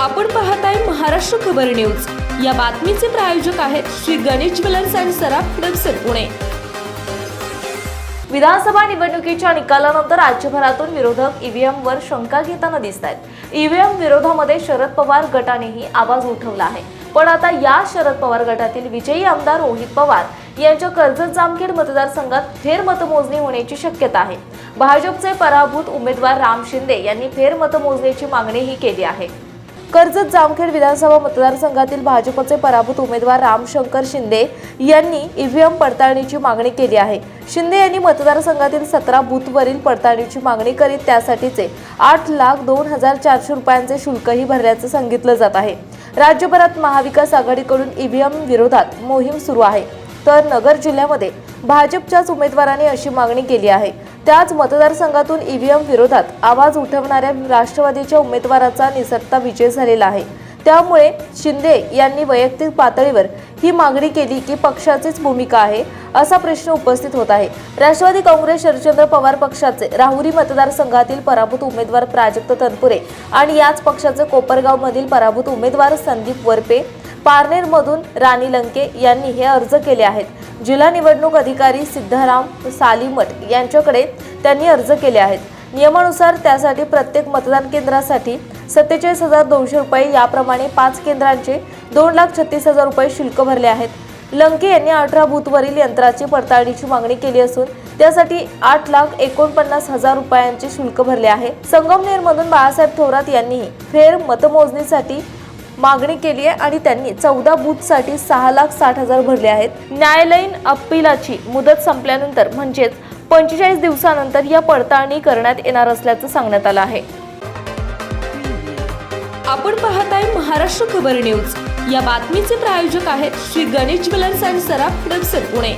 आपण पाहताय महाराष्ट्र खबर न्यूज. या बातमीचे प्रायोजक आहेत श्री गणेश ज्वेलर्स अँड सराफ हडपसर पुणे. विधानसभा निवडणुकीच्या निकालानंतर राज्यभरातून विरोधक ईव्हीएम वर शंका घेताना दिसत आहेत ईव्हीएम विरोधामध्ये शरद पवार गटानेही आवाज उठवला आहे. पण आता या शरद पवार गटातील विजयी आमदार रोहित पवार यांच्या कर्जत जामखेड मतदारसंघात फेरमतमोजणी होण्याची शक्यता आहे. भाजपचे पराभूत उमेदवार राम शिंदे यांनी फेरमतमोजणीची मागणीही केली आहे. कर्जत जामखेड विधानसभा मतदारसंघातील भाजपचे पराभूत उमेदवार रामशंकर शिंदे यांनी ईव्हीएम पडताळणीची मागणी केली आहे. शिंदे यांनी मतदारसंघातील सतरा बूथवरील पडताळणीची मागणी करीत त्यासाठीचे आठ लाख दोन हजार चारशे रुपयांचे शुल्कही भरल्याचं सांगितलं जात आहे. राज्यभरात महाविकास आघाडीकडून ईव्हीएम विरोधात मोहीम सुरू आहे. तर नगर जिल्ह्यामध्ये भाजपच्याच उमेदवाराने अशी मागणी केली आहे. त्याच मतदारसंघातून ईव्हीएम विरोधात आवाज उठवणाऱ्या राष्ट्रवादीच्या उमेदवाराचा निसटता विजय झालेला आहे. त्यामुळे शिंदे यांनी वैयक्तिक पातळीवर ही मागणी केली की पक्षाचीच भूमिका आहे असा प्रश्न उपस्थित होत आहे. राष्ट्रवादी काँग्रेस शरदचंद्र पवार पक्षाचे राहुरी मतदारसंघातील पराभूत उमेदवार प्राजक्त तनपुरे आणि याच पक्षाचे कोपरगावमधील पराभूत उमेदवार संदीप वरपे पारनेरमधून राणी लंके यांनी हे अर्ज केले आहेत. जिल्हा निवडणूक अधिकारी सिद्धाराम सालीमठ यांच्याकडे त्यांनी अर्ज केले आहेत. नियमानुसार त्यासाठी प्रत्येक मतदान केंद्रासाठी सत्तेचाळीस हजार दोनशे रुपये याप्रमाणे पाच केंद्रांचे दोन लाख छत्तीस हजार रुपये शुल्क भरले आहेत. लंके यांनी अठरा बूथवरील यंत्राची पडताळणीची मागणी केली असून त्यासाठी आठ लाख एकोणपन्नास हजार रुपयांचे शुल्क भरले आहे. संगमनेरमधून बाळासाहेब थोरात यांनीही फेर मतमोजणीसाठी मागणी केली आहे आणि त्यांनी चौदा बूथसाठी सहा लाख साठ हजार भरले आहेत. न्यायालयीन अपीलाची मुदत संपल्यानंतर म्हणजेच पंचेचाळीस दिवसानंतर या पडताळणी करण्यात येणार असल्याचं सांगण्यात आलं आहे. आपण पाहत आहे महाराष्ट्र खबर न्यूज. या बातमीचे प्रायोजक आहेत Shri Ganesh jewellers and Saraf Pune.